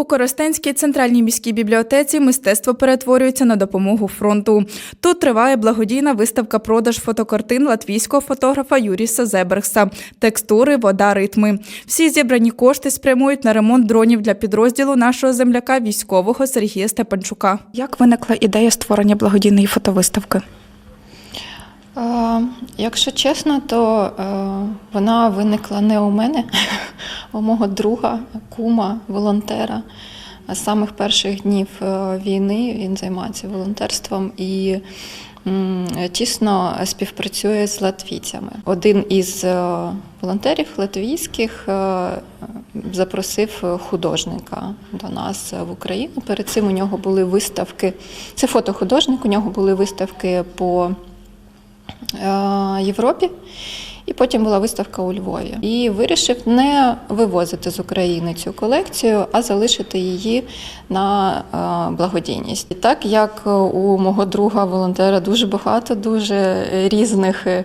У Коростенській центральній міській бібліотеці мистецтво перетворюється на допомогу фронту. Тут триває благодійна виставка продаж фотокартин латвійського фотографа Юріса Зебергса Текстури, вода, ритми. Всі зібрані кошти спрямують на ремонт дронів для підрозділу нашого земляка військового Сергія Степанчука. Як виникла ідея створення благодійної фотовиставки? Е, Якщо чесно, то е, вона виникла не у мене, а у мого друга, кума, волонтера. З самих перших днів е, війни він займається волонтерством і тісно співпрацює з латвійцями. Один із волонтерів латвійських запросив художника до нас в Україну. Перед цим у нього були виставки. Це фотохудожник, у нього були виставки по Європі. І потім була виставка у Львові. І вирішив не вивозити з України цю колекцію, а залишити її на е, благодійність. І так як у мого друга волонтера дуже багато, дуже різних е,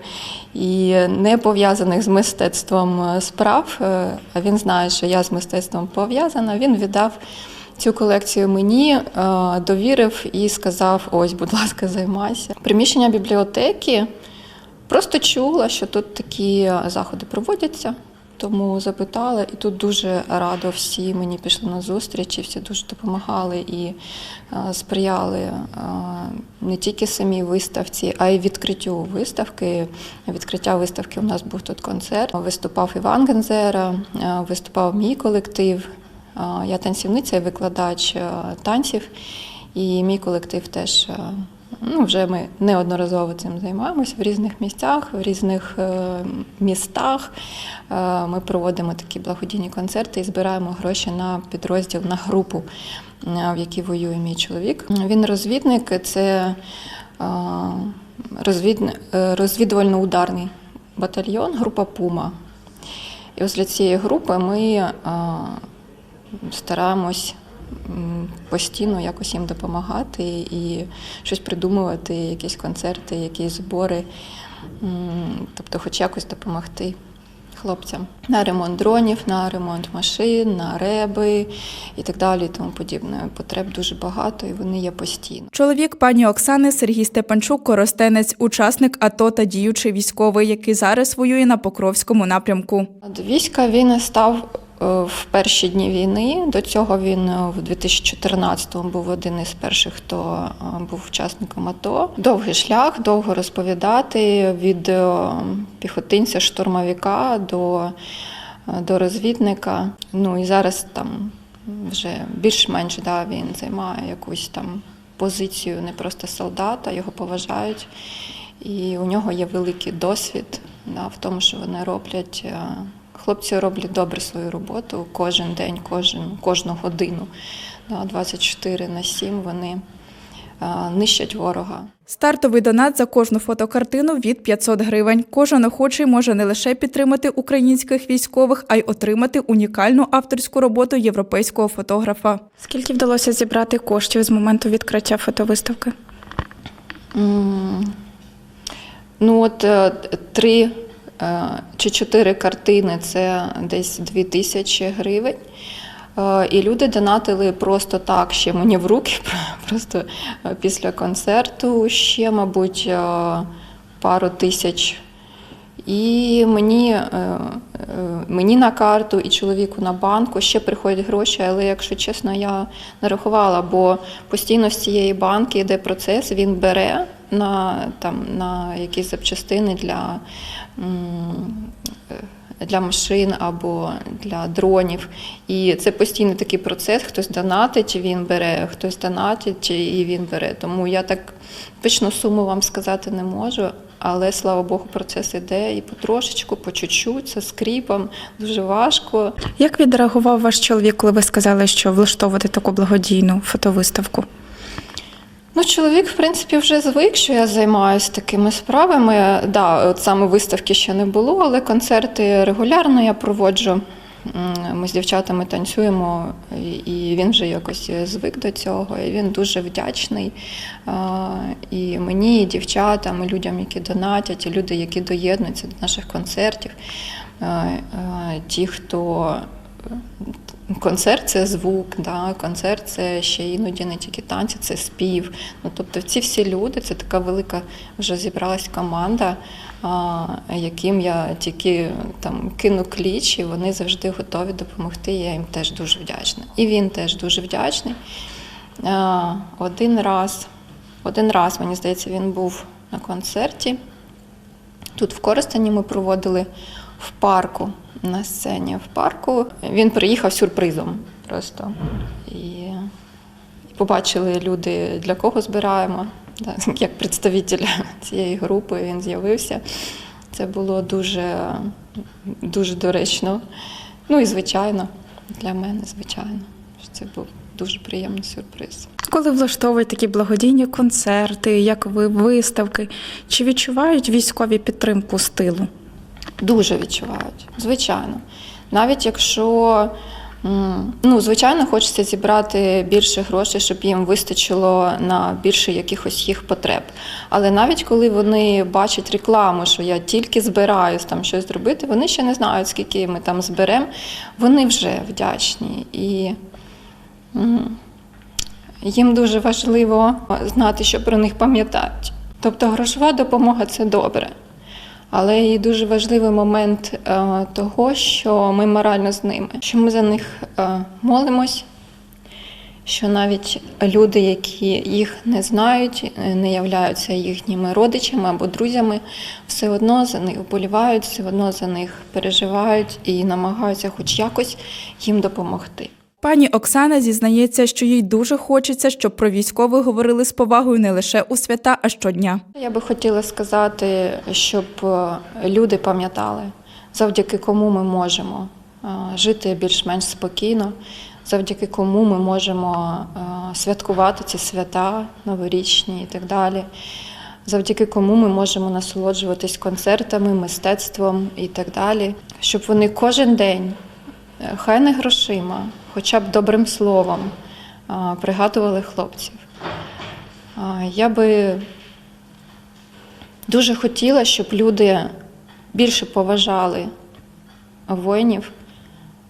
і не пов'язаних з мистецтвом е, справ, е, а він знає, що я з мистецтвом пов'язана, він віддав. Цю колекцію мені е, довірив і сказав: ось, будь ласка, займайся. Приміщення бібліотеки просто чула, що тут такі заходи проводяться. Тому запитала, і тут дуже радо всі мені пішли на зустріч, і всі дуже допомагали і е, сприяли е, не тільки самій виставці, а й відкриттю виставки. Відкриття виставки у нас був тут концерт. Виступав Іван Гензера, виступав мій колектив. Я танцівниця і викладач е, танців, і мій колектив теж. е, Ну, вже ми неодноразово цим займаємося в різних місцях, в різних е, містах. Ми проводимо такі благодійні концерти і збираємо гроші на підрозділ, на групу, в якій воює мій чоловік. Він розвідник, це розвідувально-ударний батальйон, група Пума. І ось для цієї групи ми стараємось постійно якось їм допомагати і щось придумувати, якісь концерти, якісь збори, тобто, хоч якось допомогти хлопцям на ремонт дронів, на ремонт машин, на реби і так далі, і тому подібне. Потреб дуже багато, і вони є постійно. Чоловік пані Оксани Сергій Степанчук, коростенець, учасник АТО та діючий військовий, який зараз воює на Покровському напрямку. До війська він став в перші дні війни. До цього він е, в 2014-му був один із перших, хто е, був учасником АТО. Довгий шлях, довго розповідати від е, піхотинця, штурмовика до, е, до розвідника. Ну і зараз там вже більш-менш да, він займає якусь там позицію не просто солдата, його поважають. І у нього є великий досвід да, в тому, що вони роблять. Хлопці роблять добре свою роботу кожен день, кожен, кожну годину. Да, 24 на 7 вони нищать ворога. Стартовий донат за кожну фотокартину від 500 гривень. Кожен охочий може не лише підтримати українських військових, а й отримати унікальну авторську роботу європейського фотографа. Скільки вдалося зібрати коштів з моменту відкриття фотовиставки? М, Ну, от е, три е, чи чотири картини це десь дві тисячі гривень. Е, І люди донатили просто так, ще мені в руки, просто е, після концерту, ще, мабуть, е, пару тисяч. І мені, е, е, мені на карту і чоловіку на банку ще приходять гроші, але якщо чесно, я не рахувала, бо постійно з цієї банки йде процес, він бере на, там, на якісь запчастини для, е, для машин або для дронів. І це постійно такий процес. Хтось донатить, він бере, хтось донатить і він бере. Тому я так точну суму вам сказати не можу. Але слава Богу, процес іде і потрошечку, по чуть-чуть, це скріпом, дуже важко. Як відреагував ваш чоловік, коли ви сказали, що влаштовувати таку благодійну фотовиставку? Ну, чоловік, в принципі, вже звик, що я займаюся такими справами. Да, от саме виставки ще не було, але концерти регулярно я проводжу. Ми з дівчатами танцюємо, і- він вже якось звик до цього. І він дуже вдячний. І мені, і дівчатам, і людям, які донатять, і люди, які доєднуються до наших концертів. Ті, хто концерт це звук, да, концерт це ще іноді не тільки танці, це спів. Ну, тобто ці всі люди, це така велика вже зібралась команда, а, яким я тільки там кину кліч, і вони завжди готові допомогти. Я їм теж дуже вдячна. І він теж дуже вдячний. А, Один раз, один раз, мені здається, він був на концерті. Тут в Коростені ми проводили в парку на сцені. В парку він приїхав сюрпризом просто. І, побачили люди, для кого збираємо. Як представитель цієї групи він з'явився. Це було дуже, дуже доречно. Ну і звичайно, для мене, звичайно, це був дуже приємний сюрприз. Коли влаштовують такі благодійні концерти, як ви виставки, чи відчувають військові підтримку з тилу? Дуже відчувають, звичайно. Навіть якщо ну, звичайно, хочеться зібрати більше грошей, щоб їм вистачило на більше якихось їх потреб. Але навіть коли вони бачать рекламу, що я тільки збираюсь там щось зробити, вони ще не знають, скільки ми там зберемо. Вони вже вдячні. І їм дуже важливо знати, що про них пам'ятають. Тобто грошова допомога це добре. Але і дуже важливий момент е, того, що ми морально з ними, що ми за них е, молимось, що навіть люди, які їх не знають, е, не являються їхніми родичами або друзями, все одно за них вболівають, все одно за них переживають і намагаються хоч якось їм допомогти. Пані Оксана зізнається, що їй дуже хочеться, щоб про військових говорили з повагою не лише у свята, а щодня. Я би хотіла сказати, щоб е, люди пам'ятали, завдяки кому ми можемо е, жити більш-менш спокійно, завдяки кому ми можемо е, святкувати ці свята новорічні і так далі. Завдяки кому ми можемо насолоджуватись концертами, мистецтвом і так далі, щоб вони кожен день, хай не грошима, хоча б добрим словом, пригадували хлопців. Я би дуже хотіла, щоб люди більше поважали воїнів,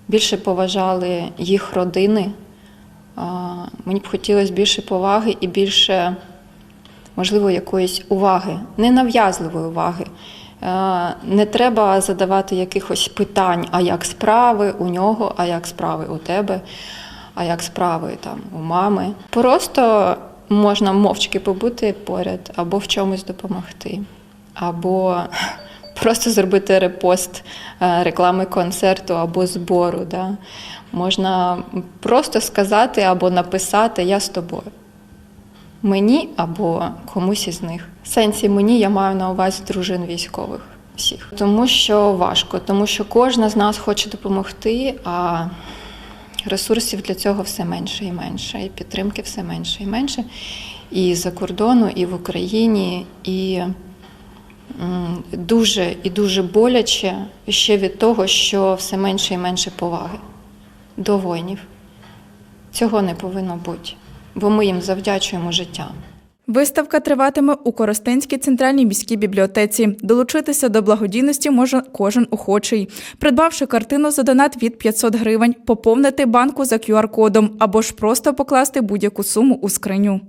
більше поважали їх родини. Мені б хотілося більше поваги і більше, можливо, якоїсь уваги, ненав'язливої уваги. Е, Не треба задавати якихось питань, а як справи у нього, а як справи у тебе, а як справи там у мами. Просто можна мовчки побути поряд, або в чомусь допомогти, або просто зробити репост е, реклами концерту або збору. Да? Можна просто сказати або написати Я з тобою. Мені або комусь із них. В сенсі мені я маю на увазі дружин військових всіх. Тому що важко, тому що кожна з нас хоче допомогти, а ресурсів для цього все менше і менше, і підтримки все менше і менше. І за кордону, і в Україні, і дуже і дуже боляче ще від того, що все менше і менше поваги до воїнів. Цього не повинно бути, бо ми їм завдячуємо життя. Виставка триватиме у Коростенській центральній міській бібліотеці. Долучитися до благодійності може кожен охочий. Придбавши картину за донат від 500 гривень, поповнити банку за QR-кодом або ж просто покласти будь-яку суму у скриню.